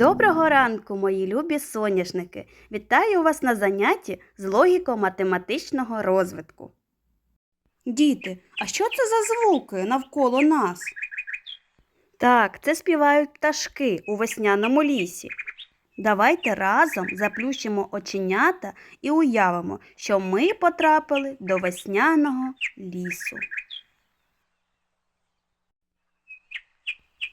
Доброго ранку, мої любі соняшники! Вітаю вас на занятті з логіко-математичного розвитку. Діти, а що це за звуки навколо нас? Так, це співають пташки у весняному лісі. Давайте разом заплющимо оченята і уявимо, що ми потрапили до весняного лісу.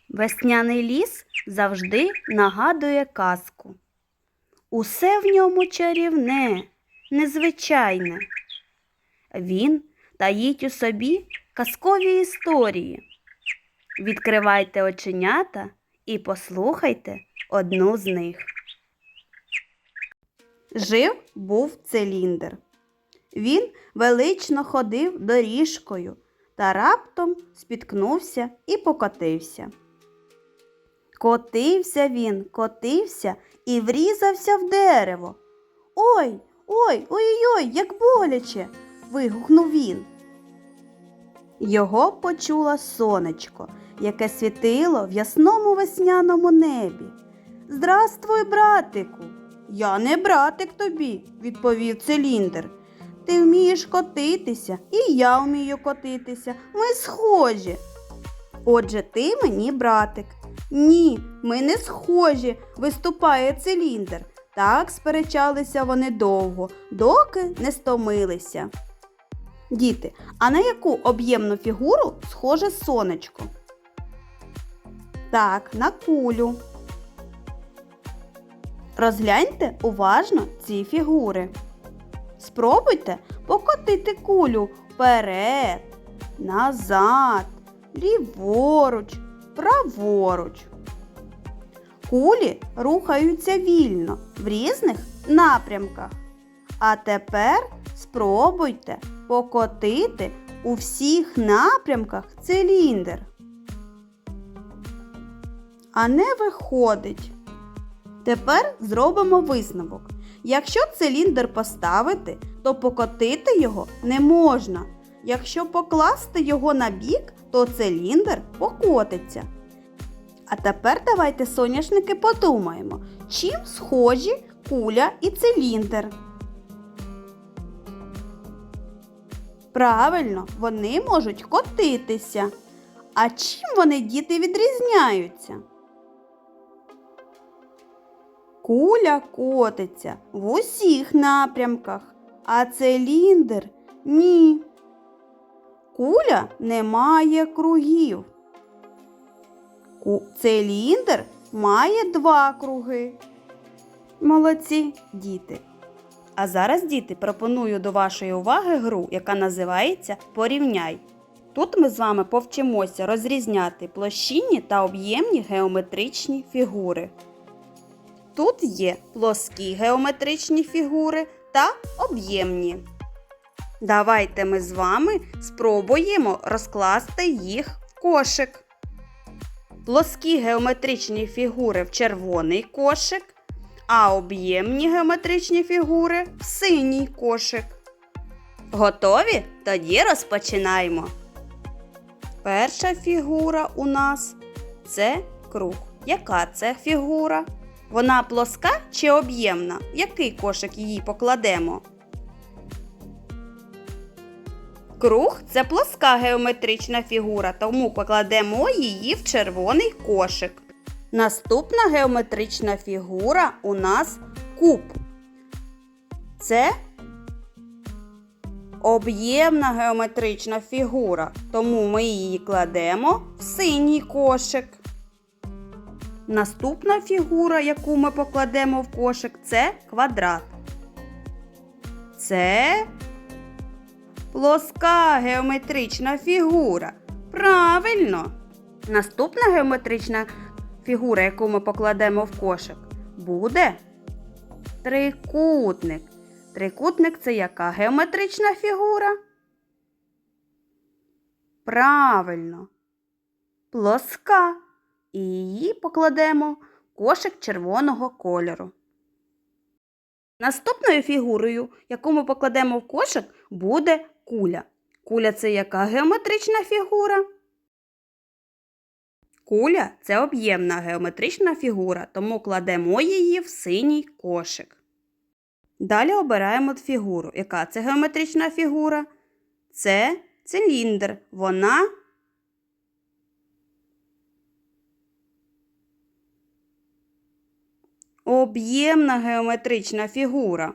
Весняний ліс завжди нагадує казку. Усе в ньому чарівне, незвичайне. Він таїть у собі казкові історії. Відкривайте оченята і послухайте одну з них. Жив був циліндр. Він велично ходив доріжкою та раптом спіткнувся і покотився. Котився він, котився і врізався в дерево. Ой, ой, ой-ой, як боляче. вигукнув він. Його почуло сонечко, яке світило в ясному весняному небі. Здравствуй, братику. Я не братик тобі, відповів циліндр. Ти вмієш котитися, і я вмію котитися. Ми схожі. Отже, ти мені братик. Ні, ми не схожі, виступає циліндр. Так сперечалися вони довго, доки не стомилися. Діти, а на яку об'ємну фігуру схоже сонечко? Так, на кулю. Розгляньте уважно ці фігури. Спробуйте покотити кулю вперед, назад, ліворуч, праворуч. Кулі рухаються вільно в різних напрямках. А тепер спробуйте покотити у всіх напрямках циліндр. А не виходить. Тепер зробимо висновок. Якщо циліндр поставити, то покотити його не можна. Якщо покласти його на бік, то циліндр покотиться. А тепер давайте, соняшники, подумаємо, чим схожі куля і циліндр. Правильно, вони можуть котитися. А чим вони діти відрізняються? Куля котиться в усіх напрямках, а циліндр ні. Куля не має кругів. Циліндр має два круги. Молодці, діти. А зараз, діти, пропоную до вашої уваги гру, яка називається Порівняй. Тут ми з вами повчимося розрізняти площинні та об'ємні геометричні фігури. Тут є плоскі геометричні фігури та об'ємні. Давайте ми з вами спробуємо розкласти їх в кошик. Плоскі геометричні фігури в червоний кошик, а об'ємні геометричні фігури в синій кошик. Готові? Тоді розпочинаємо. Перша фігура у нас це круг. Яка це фігура? Вона плоска чи об'ємна? Який кошик її покладемо? Круг це плоска геометрична фігура, тому покладемо її в червоний кошик. Наступна геометрична фігура у нас куб. Це об'ємна геометрична фігура, тому ми її кладемо в синій кошик. Наступна фігура, яку ми покладемо в кошик, це квадрат. Це плоска геометрична фігура. Правильно. Наступна геометрична фігура, яку ми покладемо в кошик, буде трикутник. Трикутник це яка геометрична фігура? Правильно. Плоска. І її покладемо в кошик червоного кольору. Наступною фігурою, яку ми покладемо в кошик, буде куля. Куля це яка геометрична фігура? Куля це об'ємна геометрична фігура, тому кладемо її в синій кошик. Далі обираємо фігуру. Яка це геометрична фігура? Це циліндр. Вона об'ємна геометрична фігура.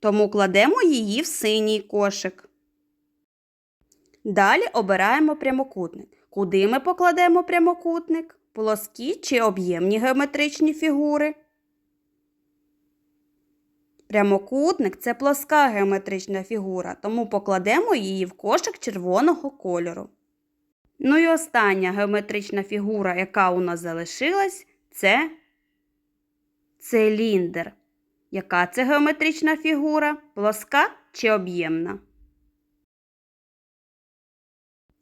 Тому кладемо її в синій кошик. Далі обираємо прямокутник. Куди ми покладемо прямокутник? Плоскі чи об'ємні геометричні фігури? Прямокутник це плоска геометрична фігура, тому покладемо її в кошик червоного кольору. Ну і остання геометрична фігура, яка у нас залишилась, це циліндр. Яка це геометрична фігура? Плоска чи об'ємна?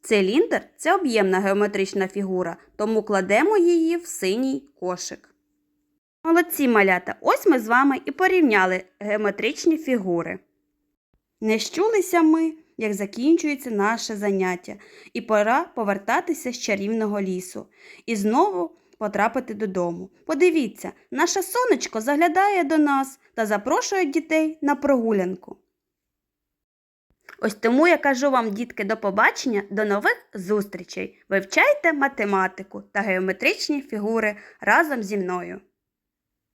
Циліндр це об'ємна геометрична фігура, тому кладемо її в синій кошик. Молодці малята, ось ми з вами і порівняли геометричні фігури. Не щулися ми, як закінчується наше заняття, і пора повертатися з чарівного лісу і знову потрапити додому. Подивіться, наше сонечко заглядає до нас та запрошує дітей на прогулянку. Ось тому я кажу вам, дітки, до побачення, до нових зустрічей. Вивчайте математику та геометричні фігури разом зі мною.